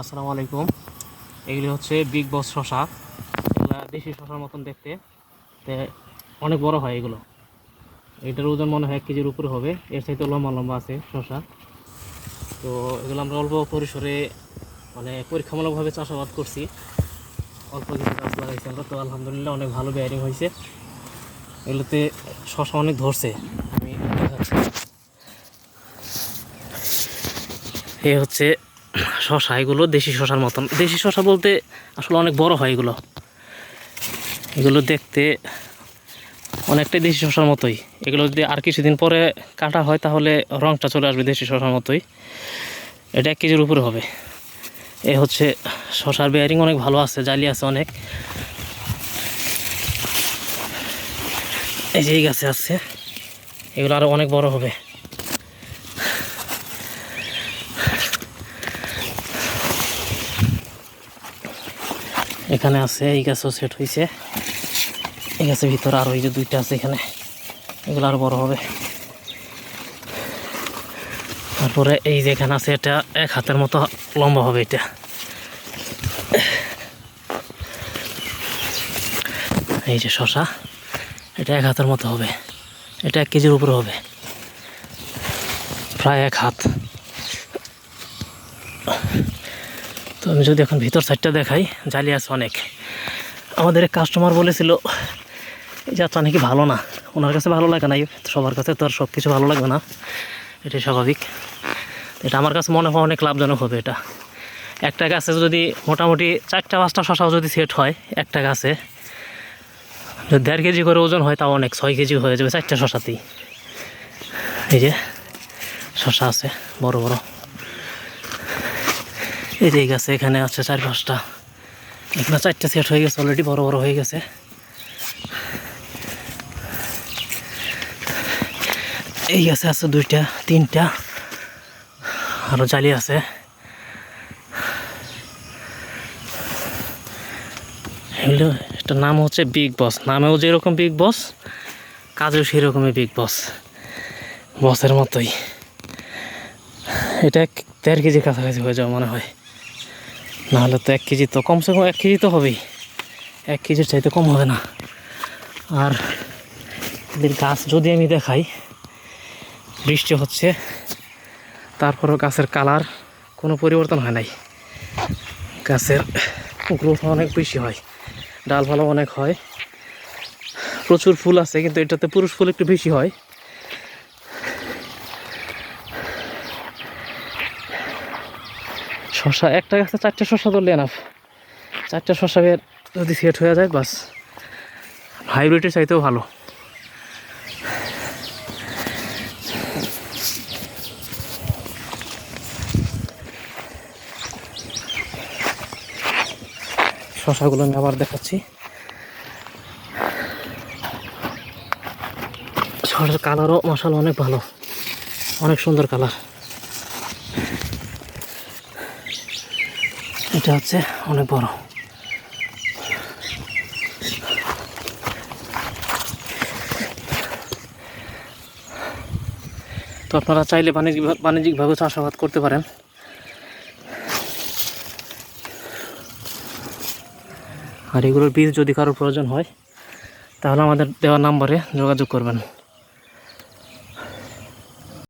আসসালামু আলাইকুম। এগুলি হচ্ছে বিগ বস শশা এগুলা দেশি শশার মতন দেখতে। অনেক বড় হয় এগুলো। এটার ওজন মনে হয় এক কেজির উপরে হবে। এর চাইতে লম্বা লম্বা আছে শশা তো এগুলো আমরা অল্প পরিসরে মানে পরীক্ষামূলকভাবে চাষাবাদ করছি। অল্প কিছু গাছ লাগাইছি আমরা। তো আলহামদুলিল্লাহ অনেক ভালো বেয়ারিং হয়েছে। এগুলোতে শশা অনেক ধরছে। আমি এ হচ্ছে শশা, এগুলো দেশি শশার মতন। দেশি শশা বলতে আসলে অনেক বড় হয় এগুলো। এগুলো দেখতে অনেকটাই দেশি শশার মতোই। এগুলো যদি আর কিছুদিন পরে কাটা হয়, তাহলে রংটা চলে আসবে দেশি শশার মতোই। এটা এক কেজির উপরে হবে। এ হচ্ছে, শশার বেয়ারিং অনেক ভালো আছে, জালি আছে অনেক। এই যে এই গাছে আছে। এগুলো আরও অনেক বড় হবে। এখানে আছে, এই গাছও সেট হয়েছে এই গাছের ভিতরে আরও এই যে দুইটা আছে এখানে, এগুলো আরও বড় হবে। তারপরে এই যে এখানে আছে, এটা এক হাতের মতো লম্বা হবে এটা। এই যে শশা, এটা এক হাতের মতো হবে। এটা এক কেজির উপরে হবে। প্রায় এক হাত। তো আমি যদি এখন ভিতর সাইডটা দেখাই, জালি আছে অনেক। আমাদের কাস্টমার বলেছিল, এই যাত্রা নাকি ভালো না। ওনার কাছে ভালো লাগে না সবার কাছে তো আর সব কিছু ভালো লাগবে না। এটাই স্বাভাবিক। এটা আমার কাছে মনে হয় অনেক লাভজনক হবে এটা। একটা গাছে যদি মোটামুটি চারটা, পাঁচটা শশাও যদি সেট হয়, একটা গাছে, যদি দেড় কেজি করে ওজন হয়, তাও অনেক, ছয় কেজি হয়ে যাবে চারটা শশাতেই। এই যে, শশা আছে, বড় বড়। এই যে গাছে এখানে আছে চার পাঁচটা। এখানে চারটা সেট হয়ে গেছে অলরেডি বড় বড় হয়ে গেছে। এই গাছে আছে দুইটা, তিনটা আরও জালি আছে। এগুলো, এটার নাম হচ্ছে বিগ বস নামেও যেরকম বিগ বস কাজেও সেরকমই বিগ বস বসের মতোই। এটা দেড় কেজি কাছাকাছি হয়ে যাওয়া মনে হয়। নাহলে তো এক কেজি তো কমসে কম এক কেজি তো হবেই। এক কেজির চাইতে কম হবে না। আর এদের গাছ যদি আমি দেখাই, বৃষ্টি হচ্ছে, তারপরও গাছের কালার কোনো পরিবর্তন হয় নাই। গাছের গ্রোথ অনেক বেশি হয় ডালপালা অনেক হয়। প্রচুর ফুল আছে, কিন্তু এটাতে পুরুষ ফুল একটু বেশি হয়। শশা একটা গাছে চারটে শশা ধরলে এনাফ চারটে শশা বের যদি সেট হয়ে যায়, বাস। হাইব্রিডের চাইতেও ভালো। শশাগুলো আমি আবার দেখাচ্ছি। শশার কালারও মশাল অনেক ভালো। অনেক সুন্দর কালার এটা হচ্ছে অনেক বড়। তো আপনারা চাইলে বাণিজ্যিক বাণিজ্যিকভাবে চাষাবাদ করতে পারেন। আর এগুলোর বীজ যদি কারোর প্রয়োজন হয়, তাহলে আমাদের দেওয়া নাম্বারে যোগাযোগ করবেন।